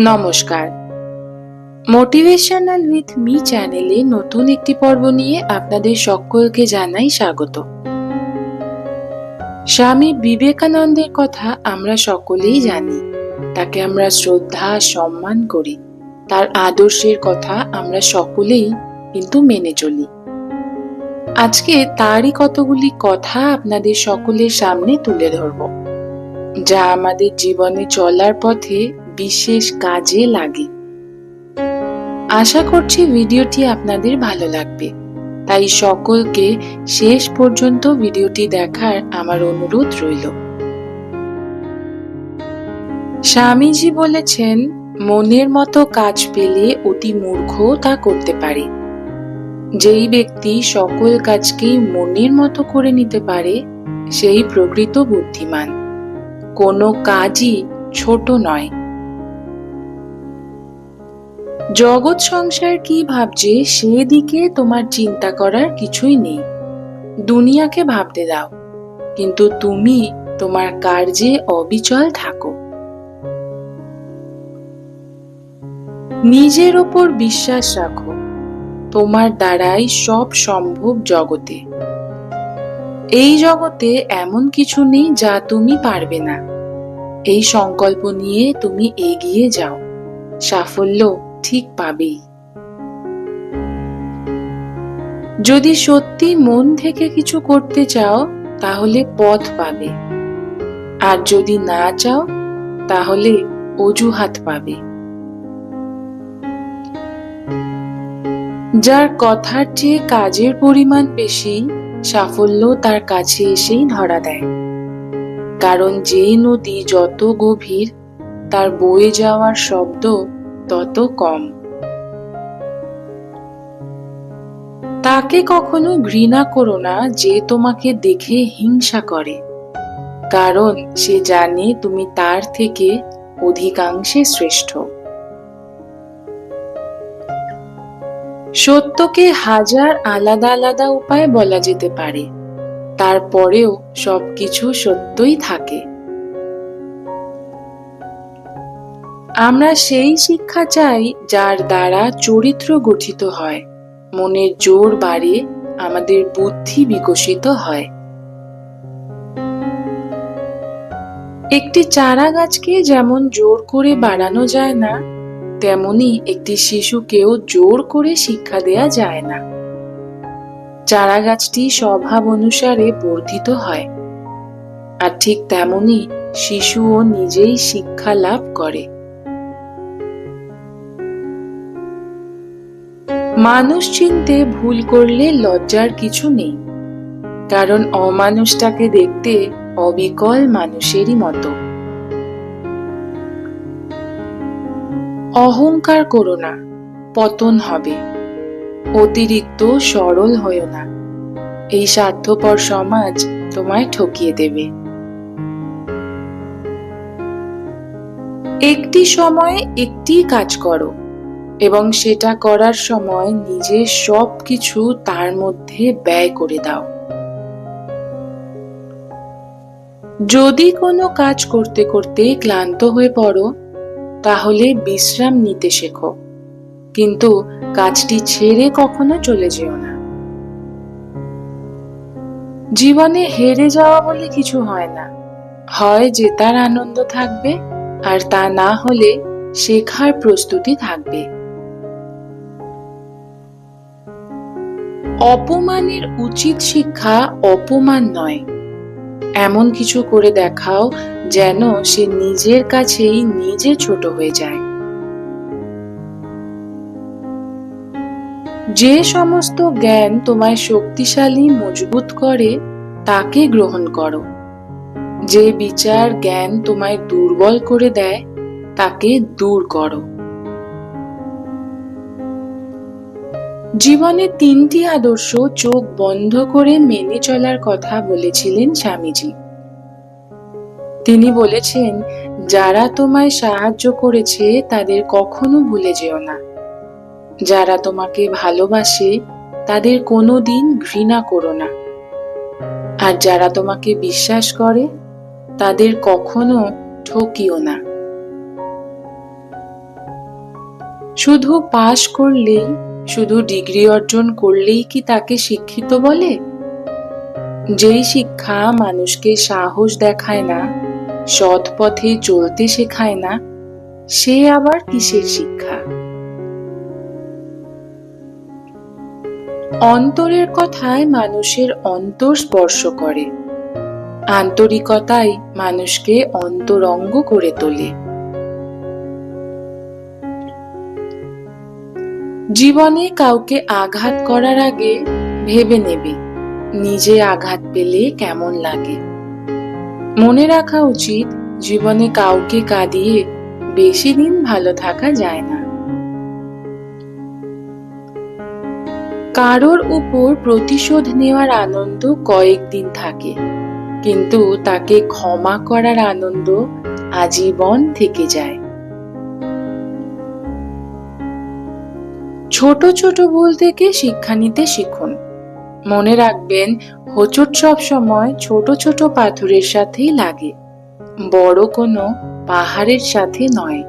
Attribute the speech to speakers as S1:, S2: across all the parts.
S1: নমস্কার। Motivational with me চ্যানেলে নতুন একটি পর্ব নিয়ে আপনাদের সকলকে জানাই স্বাগত। স্বামী বিবেকানন্দের কথা আমরা সকলেই জানি। তাকে আমরা শ্রদ্ধা, সম্মান করি। তার আদর্শের কথা আমরা সকলেই কিন্তু মেনে চলি। আজকে তারই কতগুলি কথা আপনাদের সকলের সামনে তুলে ধরব। যা আমাদের জীবনে চলার পথে বিশেষ কাজে লাগে। আশা করছি ভিডিওটি আপনাদের ভালো লাগবে। তাই সকলকে শেষ পর্যন্ত ভিডিওটি দেখার আমার অনুরোধ রইল। স্বামীজি বলেছেন, মনের মতো কাজ পেলে অতি মূর্খ তা করতে পারে। যেই ব্যক্তি সকল কাজকেই মনের মতো করে নিতে পারে, সেই প্রকৃত বুদ্ধিমান। কোনো কাজই ছোট নয়। জগৎ সংসার কি ভাবছে, সেদিকে তোমার চিন্তা করার কিছুই নেই। দুনিয়াকে ভাবতে দাও, কিন্তু তুমি তোমার কার্যে অবিচল থাকো। নিজের ওপর বিশ্বাস রাখো, তোমার দ্বারাই সব সম্ভব জগতে। এই জগতে এমন কিছু নেই যা তুমি পারবে না। এই সংকল্প নিয়ে তুমি এগিয়ে যাও। সাফল্য ঠিক পাবেই যদি সত্যি মন থেকে কিছু করতে চাও, তাহলে পথ পাবে। আর যদি না চাও, তাহলে অজুহাত পাবে। যার কথার চেয়ে কাজের পরিমাণ বেশি, সাফল্য তার কাছে এসেই ধরা দেয়। কারণ যে নদী যত গভীর, তার বয়ে যাওয়ার শব্দ তত কম। তাকে কখনো ঘৃণা করো না যে তোমাকে দেখে হিংসা করে, কারণ সে জানে তুমি তার থেকে অধিকাংশে শ্রেষ্ঠ। সত্যকে হাজার আলাদা আলাদা উপায় বলা যেতে পারে, তারপরেও সবকিছু সত্যই থাকে। আমরা সেই শিক্ষা চাই যার দ্বারা চরিত্র গঠিত হয়। মনের জোর বাড়ে আমাদের বুদ্ধি বিকশিত হয়। একটি চারা গাছকে যেমন জোর করে বাড়ানো যায় না, তেমনি একটি শিশুকেও জোর করে শিক্ষা দেয়া যায় না। চারা গাছটি স্বভাব অনুসারে বর্ধিত হয়, আর ঠিক তেমনি শিশুও নিজেই শিক্ষা লাভ করে। মানুষ চিনতে ভুল করলে লজ্জার কিছু নেই, কারণ অমানুষটাকে দেখতে অবিকল মানুষেরই মতো। অহংকার করো না, পতন হবে, অতিরিক্ত সরল হয়েও না, এই স্বার্থপর সমাজ তোমায় ঠকিয়ে দেবে। একটি সময়ে একটি কাজ করো এবং সেটা করার সময় নিজের সব কিছু তার মধ্যে ব্যয় করে দাও। যদি কোনো কাজ করতে করতে ক্লান্ত হয়ে পড়ো, তাহলে বিশ্রাম নিতে শেখো। কিন্তু কাজটি ছেড়ে কখনো চলে যেও না। জীবনে হেরে যাওয়া বলে কিছু হয় না। হয় জেতার আনন্দ থাকবে, আর তা না হলে শেখার প্রস্তুতি থাকবে। অপমানের উচিত শিক্ষা অপমান নয়। এমন কিছু করে দেখাও যেন সে নিজের কাছেই নিজে ছোট হয়ে যায়। যে সমস্ত জ্ঞান তোমায় শক্তিশালী, মজবুত করে, তাকে গ্রহণ করো। যে বিচার জ্ঞান তোমায় দুর্বল করে দেয়, তাকে দূর করো। জীবনে তিনটি আদর্শ চোখ বন্ধ করে মেনে চলার কথা বলেছিলেন স্বামীজি। তিনি বলেছেন, যারা তোমায় সাহায্য করেছে তাদের কখনো ভুলে যেও না। যারা তোমাকে ভালোবাসে তাদের কোনো দিন ঘৃণা করো না। আর যারা তোমাকে বিশ্বাস করে তাদের কখনো ঠকিও না। শুধু পাশ করলেই শুধু ডিগ্রি অর্জন করলেই কি তাকে শিক্ষিত বলে? যেই শিক্ষা মানুষকে সাহস দেখায় না, সৎ পথে চলতে শেখায় না, সে আবার কিসের শিক্ষা? অন্তরের কথায় মানুষের অন্তর স্পর্শ করে আন্তরিকতাই মানুষকে অন্তরঙ্গ করে তোলে। জীবনে কাউকে আঘাত করার আগে ভেবে নেবে, নিজে আঘাত পেলে কেমন লাগে। মনে রাখা উচিত, জীবনে কাউকে কাঁদিয়ে বেশি দিন ভালো থাকা যায় না। কারোর উপর প্রতিশোধ নেওয়ার আনন্দ কয়েকদিন থাকে, কিন্তু তাকে ক্ষমা করার আনন্দ আজীবন থেকে যায়। ছোট ছোট ভুল থেকে শিক্ষা নিতে শিখুন। মনে রাখবেন, হোঁচট সব সময় ছোট ছোট পাথরের সাথেই লাগে। বড় কোনো পাহাড়ের সাথে নয়।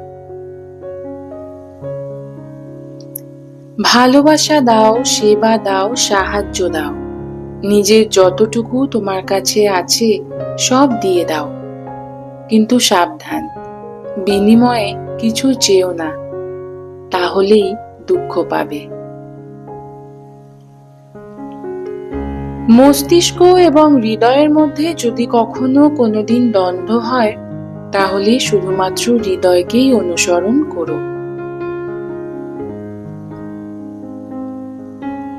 S1: ভালোবাসা দাও, সেবা দাও, সাহায্য দাও। নিজের যতটুকু তোমার কাছে আছে, সব দিয়ে দাও। কিন্তু সাবধান, বিনিময়ে কিছু চেও না। তাহলেই দুঃখ পাবে। মস্তিষ্ক এবং হৃদয়ের মধ্যে যদি কখনো কোনোদিন দ্বন্দ্ব হয়, তাহলে শুধুমাত্র হৃদয়কেই অনুসরণ করো।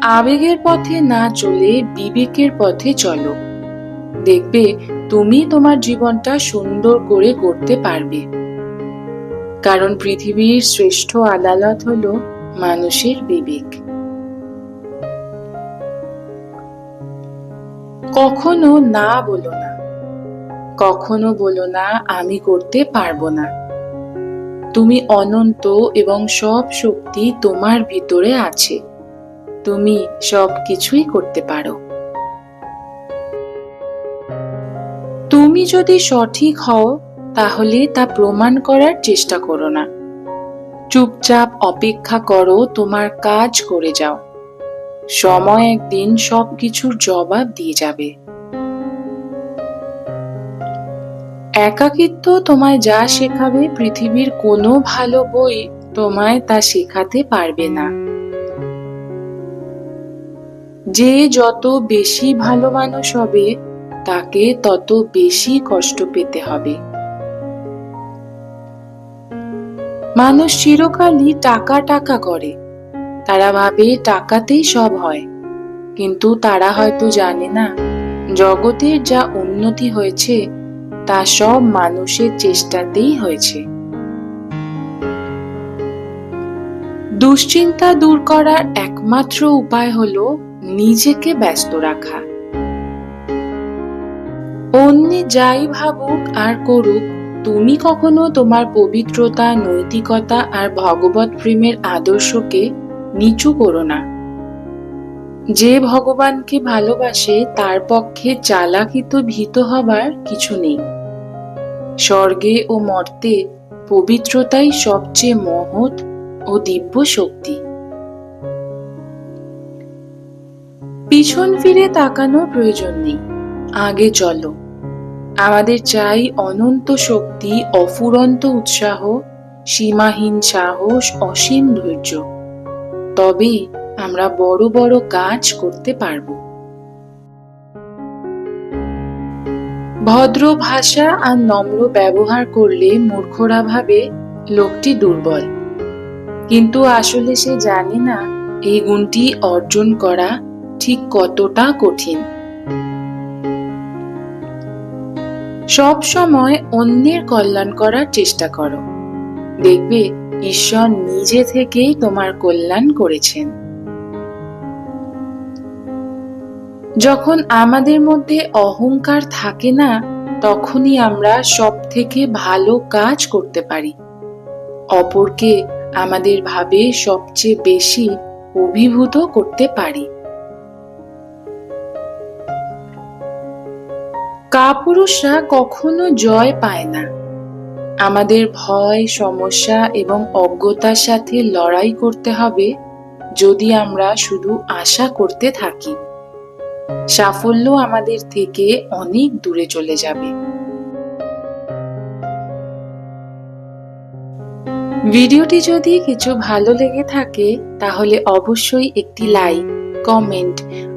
S1: আবেগের পথে না চলে বিবেকের পথে চলো। দেখবে তুমি তোমার জীবনটা সুন্দর করে করতে পারবে। কারণ পৃথিবীর শ্রেষ্ঠ আদালত হলো মানুষের বিবেক। কখনো না বলো না, কখনো বলো না, আমি করতে পারব না। তুমি অনন্ত এবং সব শক্তি তোমার ভিতরে আছে। তুমি সব কিছুই করতে পারো। তুমি যদি সঠিক হও, তাহলে তা প্রমাণ করার চেষ্টা করো না। চুপচাপ অপেক্ষা করো, তোমার কাজ করে যাও। সময় একদিন সবকিছুর জবাব দিয়ে যাবে। একাকিত্ব তোমায় যা শেখাবে, পৃথিবীর কোনো ভালো বই তোমায় তা শেখাতে পারবে না। যে যত বেশি ভালো মানুষ হবে, তাকে তত বেশি কষ্ট পেতে হবে। মানুষ চিরকালই টাকা টাকা করে। তারা ভাবে টাকাতেই সব হয়। কিন্তু তারা হয়তো জানে না, জগতের যা উন্নতি হয়েছে, তা সব মানুষের চেষ্টাতেই হয়েছে। দুশ্চিন্তা দূর করার একমাত্র উপায় হলো নিজেকে ব্যস্ত রাখা। অন্য যাই ভাবুক আর করুক তুমি কখনো তোমার পবিত্রতা, নৈতিকতা আর ভগবত প্রেমের আদর্শকে নিচু করো না। যে ভগবানকে ভালোবাসে, তার পক্ষে চালাকিত ভীত হবার কিছু নেই। স্বর্গে ও মর্তে পবিত্রতাই সবচেয়ে মহৎ ও দিব্য শক্তি। পিছন ফিরে তাকানোর প্রয়োজন নেই। আগে চলো। আমাদের চাই অনন্ত শক্তি, অফুরন্ত উৎসাহ, সীমাহীন সাহস, অসীম ধৈর্য। তবেই আমরা বড় বড় কাজ করতে পারব। ভদ্র ভাষা আর নম্র ব্যবহার করলে মূর্খরা ভাবে লোকটি দুর্বল। কিন্তু আসলে সে জানে না, এই গুণটি অর্জন করা ঠিক কতটা কঠিন। সব সময় অন্যের কল্যাণ করার চেষ্টা করো। দেখবে ঈশ্বর নিজে থেকেই তোমার কল্যাণ করেছেন। যখন আমাদের মধ্যে অহংকার থাকে না, তখনই আমরা সব থেকে ভালো কাজ করতে পারি। অপরকে আমাদের ভাবে সবচেয়ে বেশি অভিভূত করতে পারি। কাপুরুষরা কখনো জয় পায় না। আমাদের ভয়, সমস্যা এবং অজ্ঞতার সাথে লড়াই করতে হবে যদি আমরা শুধু আশা করতে থাকি। সাফল্য আমাদের থেকে অনেক দূরে চলে যাবে। ভিডিওটি যদি কিছু ভালো লেগে থাকে, তাহলে অবশ্যই একটি লাইক, কমেন্ট